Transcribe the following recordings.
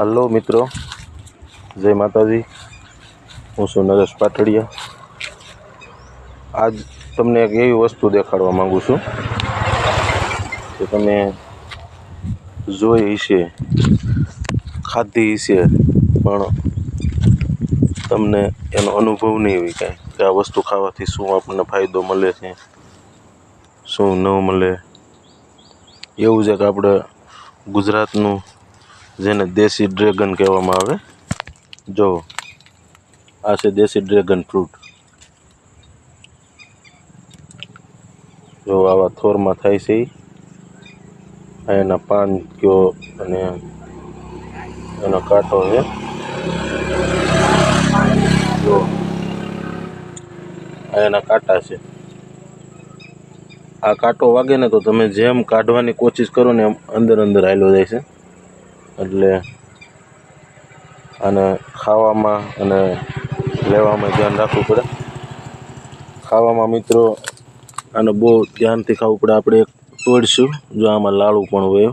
હાલો મિત્રો, જય માતાજી. હું છું નરેશ પાટડિયા આજ તમને એક એવી વસ્તુ દેખાડવા માંગુ છું કે તમે જોઈ હશે, ખાધી હશે, પણ તમને એનો અનુભવ નહીં હોય કાંઈ. કે આ વસ્તુ ખાવાથી શું આપણને ફાયદો મળે છે, શું ન મળે. એવું છે કે આપણે ગુજરાતનું જેને દેશી ડ્રેગન કહેવામાં આવે. જો, આ છે દેશી ડ્રેગન ફ્રૂટ. જો, આવા થોરમાં થાય છે એના પાન કયો અને એનો કાંટો છે. જો એના કાંટા છે. આ કાંટો વાગે ને તો તમે જેમ કાઢવાની કોશિશ કરો ને એમ અંદર અંદર હાલ્યો જાય છે. એટલે આને ખાવામાં અને લેવામાં ધ્યાન રાખવું પડે. ખાવામાં મિત્રો આને બહુ ધ્યાનથી ખાવું પડે. આપણે એક તોડશું. જો આમાં લાડુ પણ હોય.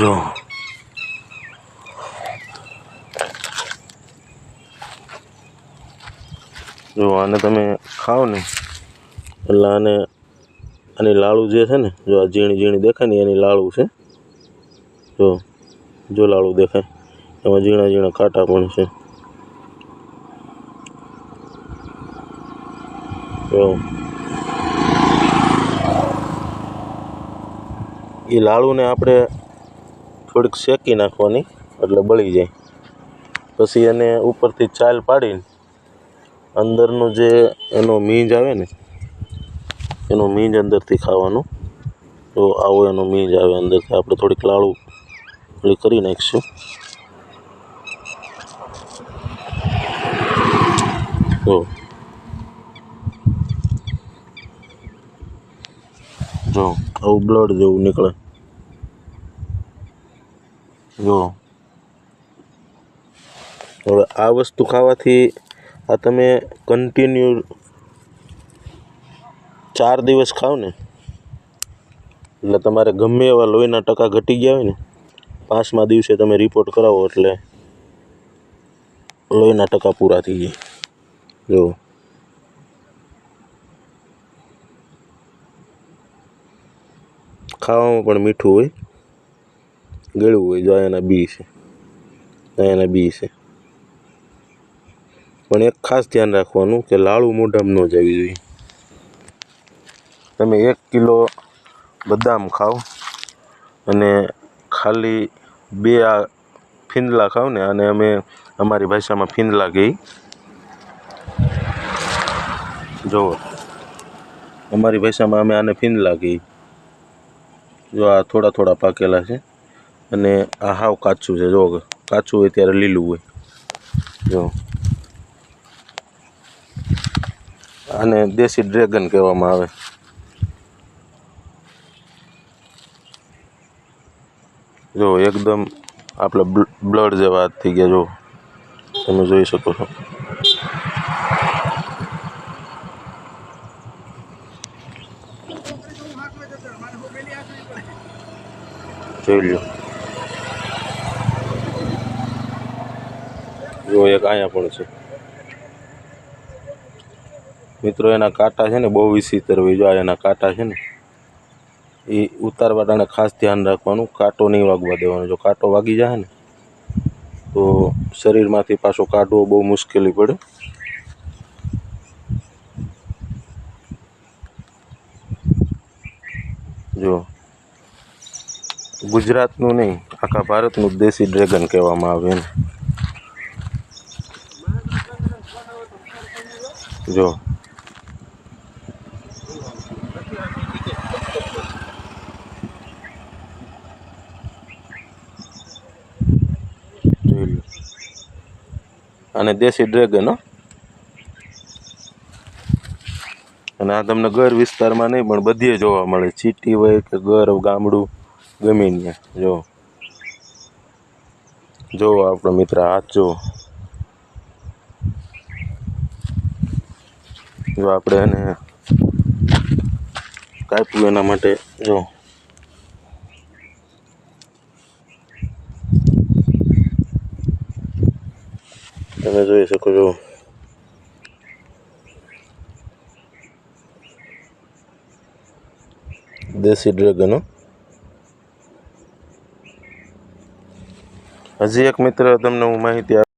જો. જો આને તમે ખાઓ ને એટલે આને આની લાળુ જે છે ને, જો આ ઝીણી ઝીણી દેખાય ને, એની લાળુ છે. જો જો લાળુ દેખાય. એમાં ઝીણા ઝીણા કાંટા પણ છે. એ લાળુને આપણે થોડીક શેકી નાખવાની, એટલે બળી જાય. પછી એને ઉપરથી ચાલ પાડીને, અંદરનું જે એનો મીંજ આવે ને એનું મીંજ અંદરથી ખાવાનું. તો આવો એનો મીંજ આવે અંદરથી. આપણે થોડીક લાળું ઓલી કરી નાખીશું. જો. જો, આવું બ્લડ જેવું નીકળે. જો. હવે આ વસ્તુ ખાવાથી આ તમે કન્ટિન્યુ ચાર દિવસ ખાવ ને, એટલે તમારે ગમે એવા લોહીના ટકા ઘટી ગયા હોય ને, પાંચમા દિવસે તમે રિપોર્ટ કરાવો એટલે લોહીના ટકા પૂરા થઈ જાય. જો ખાવામાં પણ મીઠું હોય, ગળ્યું હોય, જો એના બી છે એના બી છે. પણ એક ખાસ ધ્યાન રાખવાનું કે લાળુ મોઢામાં ન જવી જોઈએ. તમે એક કિલો બદામ ખાઓ અને ખાલી બે આ ફીંદલા ખાઓ ને અને અમે અમારી ભાષામાં ફીંદલા કહી જુઓ, અમારી ભાષામાં અમે આને ફીંદલા કહી જો આ થોડા થોડા પાકેલા છે અને આ હાવ કાચું છે જો કાચું હોય ત્યારે લીલું હોય. જો આને દેશી ડ્રેગન કહેવામાં આવે. જો એકદમ આપણે બ્લડ જેવા હાથ થઈ ગયા જો. તમે જોઈ શકો છો. જોઈ લો જો એક અહીંયા પણ છે. મિત્રો, એના કાંટા છે ને બહુ વિચિત્ર હોય. જો એના કાંટા છે ને એ ઉતારવા ટાણે ખાસ ધ્યાન રાખવાનું, કાંટો નહીં વાગવા દેવાનો. જો કાંટો વાગી જાય ને, તો શરીરમાંથી પાછો કાઢવો બહુ મુશ્કેલી પડે. જો, ગુજરાતનું નહીં, આખા ભારતનું દેશી ડ્રેગન કહેવામાં આવે એને. જો જોઈ લો અને દેશી ડ્રેગન અને આ તમને ગર વિસ્તારમાં નહીં, પણ બધીએ જોવા મળે. ચીટી હોય કે ગર ગામડું ગમે ત્યાં, જો. જો આપણો મિત્ર, હાથ જો આપણે એને કાપ્યું એના માટે, જો. તમે જોઈ શકો છો દેશી ડ્રેગનો હજી એક મિત્ર તમને હું માહિતી